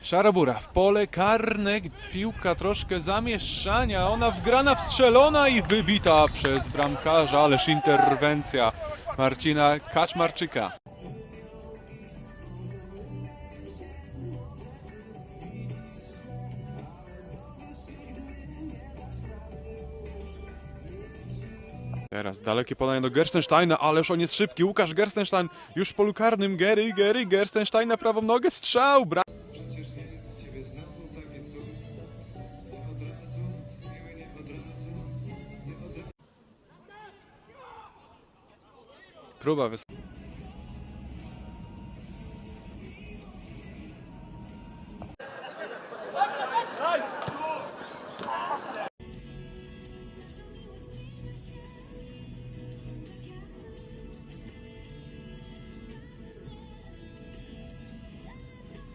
Szarabura w pole karne, piłka troszkę zamieszania, ona wgrana, wstrzelona i wybita przez bramkarza, ależ interwencja Marcina Kaczmarczyka. Teraz dalekie podanie do Gerstensteina, ależ on jest szybki. Łukasz Gerstenstein już w polu karnym. Gery, Gery, Gerstenstein na prawą nogę, strzał, bra... Przecież nie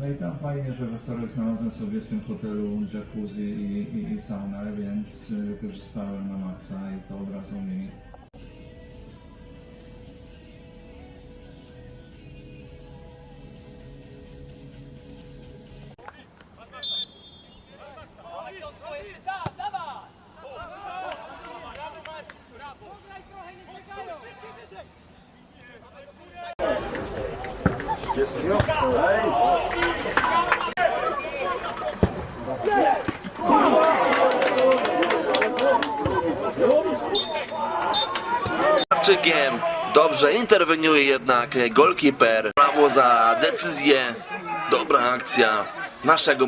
No i tam fajnie, że we wtorek znalazłem sobie w tym hotelu jacuzzi i, i, i saunę, więc y, korzystałem na maksa i to od razu mi Marczykiem. Dobrze, interweniuje jednak golkiper. Brawo za decyzję. Dobra akcja naszego